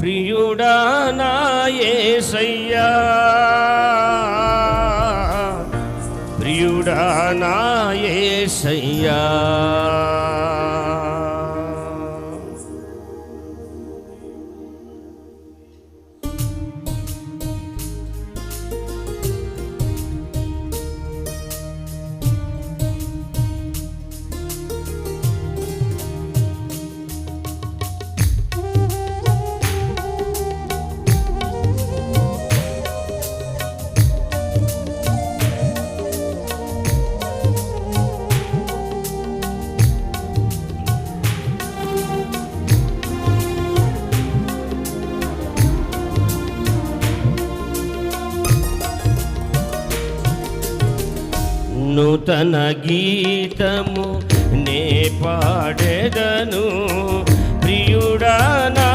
ప్రియుడా నా యేసయ్యా ప్రియుడా నా యేసయ్యా నూతన గీతము నే పాడెదను. ప్రియుడా నా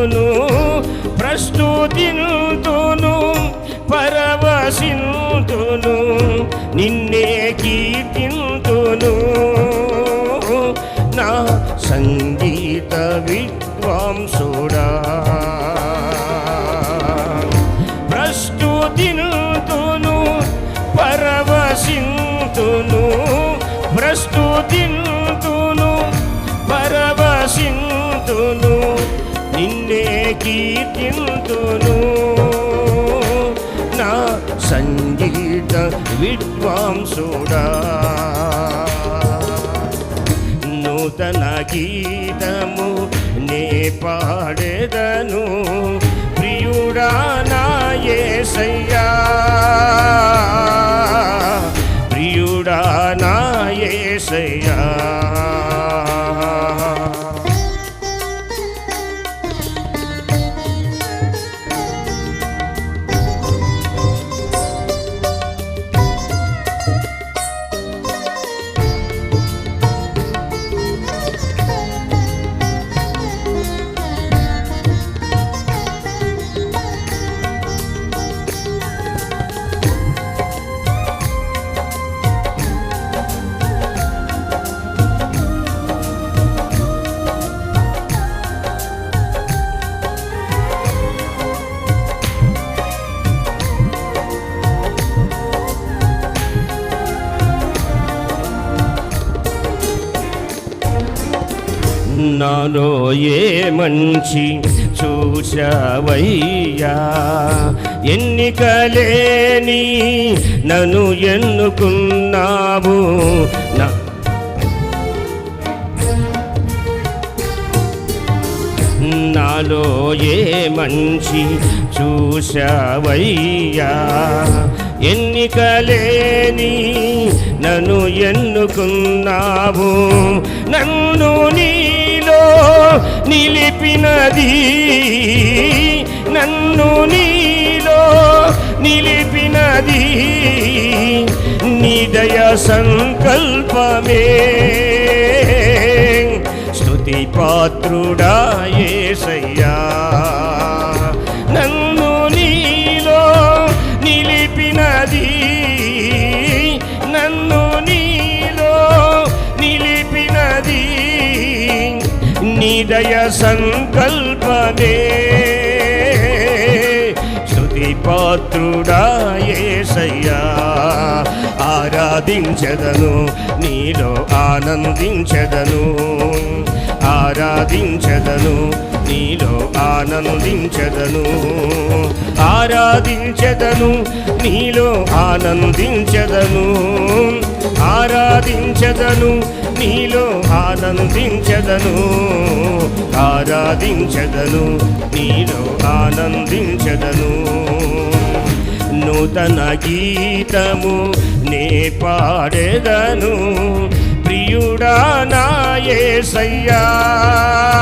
పరవశింతును ప్రస్తుతినుతును పరవశింతును నిన్నే కీర్తింతును. నా సంగీత విద్వాంసుడా. ప్రస్తుతినుతును పరవశింతును ప్రస్తుతిను కీర్తింతును. నా సంగీత విద్వాంసుడా. నూతన గీతము నే పాడెదను. ప్రియుడా నా యేసయ్యా ప్రియుడా నాలో ఏ మంచి చూశావయ్యా ఎన్నికలేని నన్ను ఎన్నుకున్నావు? నా నాలో ఏ మంచి చూశావయ్యా ఎన్నికలేని నన్ను ఎన్నుకున్నావు? నన్ను నీ నిలిపినది. నన్ను నీలో నిలిపినది. నిదయ సంకల్పమే. స్తుతి పాత్రుడా ఏసయ్యా నిదయ సంకల్పమే. శృతి పాత్రుడా యేసయ్యా ఆరాధించదను నీలో ఆనందించదను. ఆరాధించదను నీలో ఆనందించదను. ఆరాధించదను నీలో ఆనందించదను. ఆరాధించదను నీలో ఆనందించదను. ఆరాధించదను నీలో ఆనందించదను. నూతన గీతము నే పాడెదను. ప్రియుడా నాయసయ్యా సయ్యా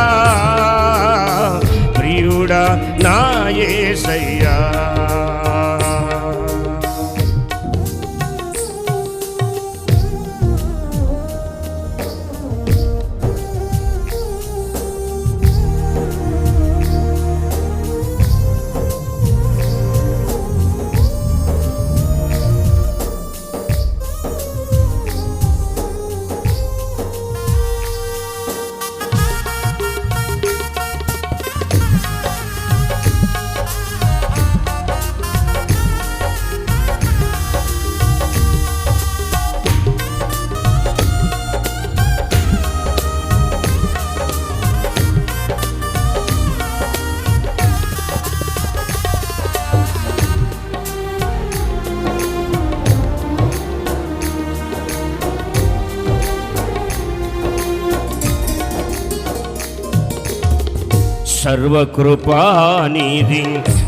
సర్వకృపానిధి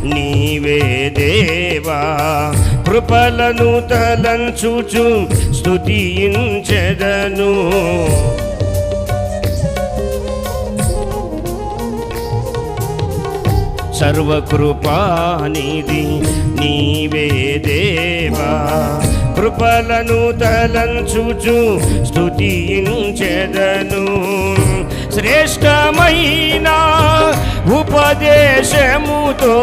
నీవే దేవా. కృపలను తలంచుచు స్తుతించెదను. సర్వకృపానిధి నీవే దేవా. కృపలను తలంచుచు స్తుతించెదను. శ్రేష్టమైన ఉపదేశముతో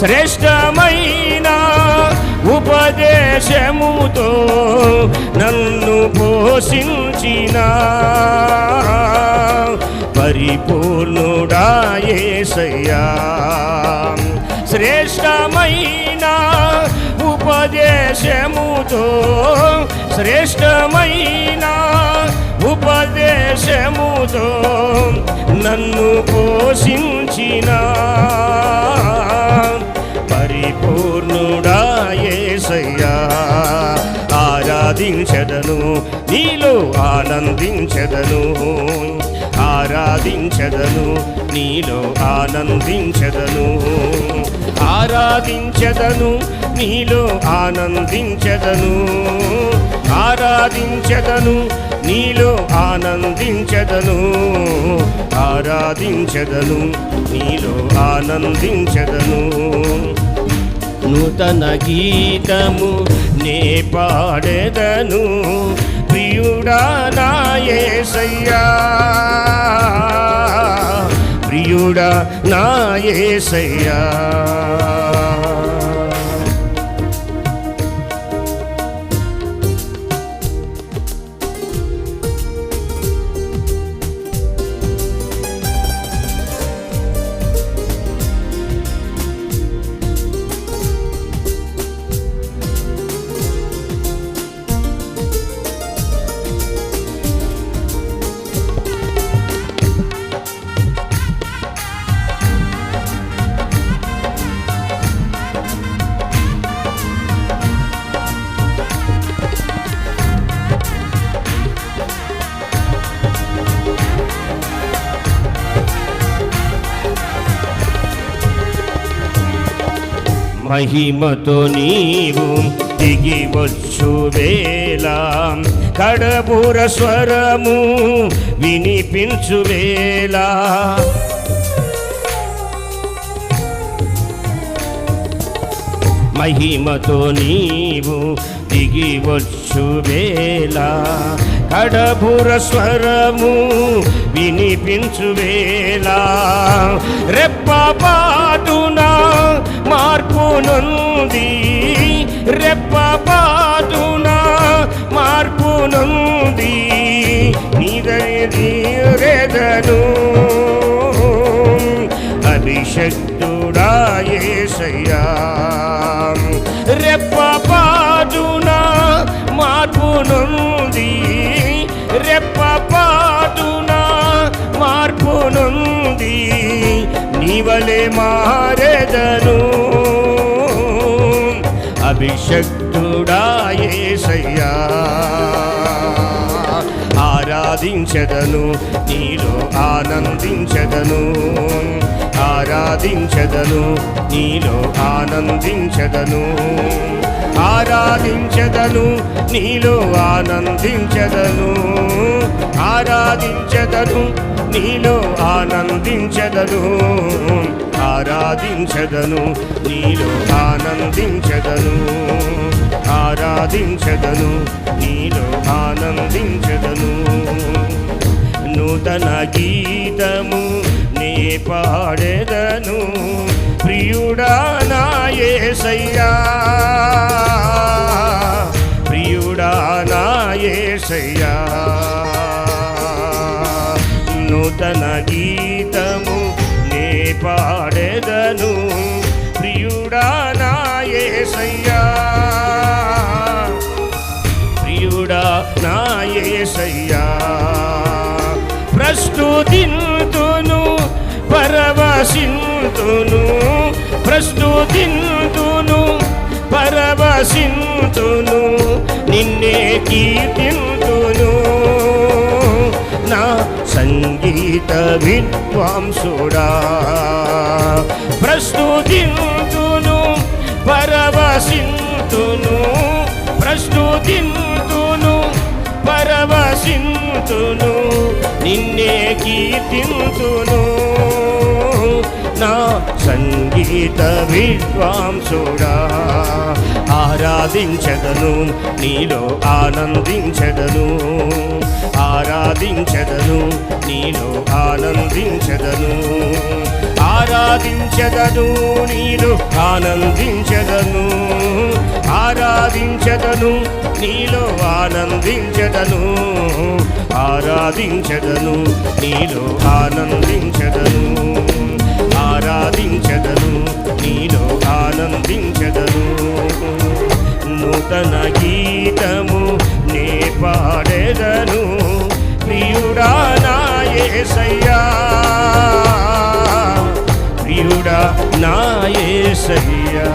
శ్రేష్టమైన ఉపదేశముతో నన్ను పోషించిన పరిపూర్ణుడాయేసయ్యా శ్రేష్టమైన ఉపదేశముతో శ్రేష్టమైన ఉపదేశముతో నన్ను పోషించిన. పరిపూర్ణుడాయేసయ్యా ఆరాధించదను నీలో ఆనందించదను. ఆరాధించదను నీలో ఆనందించదను. ఆరాధించదను నీలో ఆనందించదను ఆరాధించదను నీలో ఆనందించదను ఆరాధించదను నీలో ఆనందించదను. నూతన గీతము నే పాడెదను ప్రియుడా నాయసయ్యా ప్రియుడా నాయసయ్యా మహిమతో నీవు దిగి వచ్చు వేళ. కడబుర స్వరము వినిపించు వేళ. మహిమతో నీవు దిగి వచ్చు వేళ. కడబుర స్వరము వినిపించు వేళ. రెప్పపాటున మార్పు నొంది రెప్పపాటున మార్పు నొంది నిదను అభిషక్తుడా ఏసయ్యా నీవలే మారెదను. అభిషక్తుడాయేసయ్యా ఆరా ఆరాధించదను నీలో ఆనందించదను. ఆరాధించదను నీలో ఆనందించదను. ఆరాధించదను నీలో ఆనందించదను. ఆరాధించదను నీలో ఆనందించదను. ఆరాధించదను నీలో ఆనందించదను. ఆరాధించదను నీలో ఆనందించదను. నూతన గీతము పాడెదను. ప్రియుడా నా యేసయ్యా ప్రియుడా నా యేసయ్యా నూతన గీతము నే పాడెదను. ప్రియుడా నా యేసయ్యా ప్రియుడా నా యేసయ్యా ప్రస్తుతింతును పరవశింతును ప్రస్తుతింతును పరవశింతును నిన్నే కీర్తింతును. నా సంగీత విద్వాంసుడా ప్రస్తుతింతును పరవశింతును ప్రస్తుతింతును పరవశింతును నిన్నే కీర్తింతును. నా సంగీత విద్వాంసుడా. ఆరాధించదను నీలో ఆనందించదను. ఆరాధించదను నీలో ఆనందించదను. ఆరాధించదను నీలో ఆనందించదను. ఆరాధించదను నీలో ఆనందించదను. ఆరాధించదను నీలో ఆనందించదను. నూతన గీతము నే పాడెదను. ప్రియుడా నా ఏసయ్యా. ప్రియుడా నా ఏసయ్యా.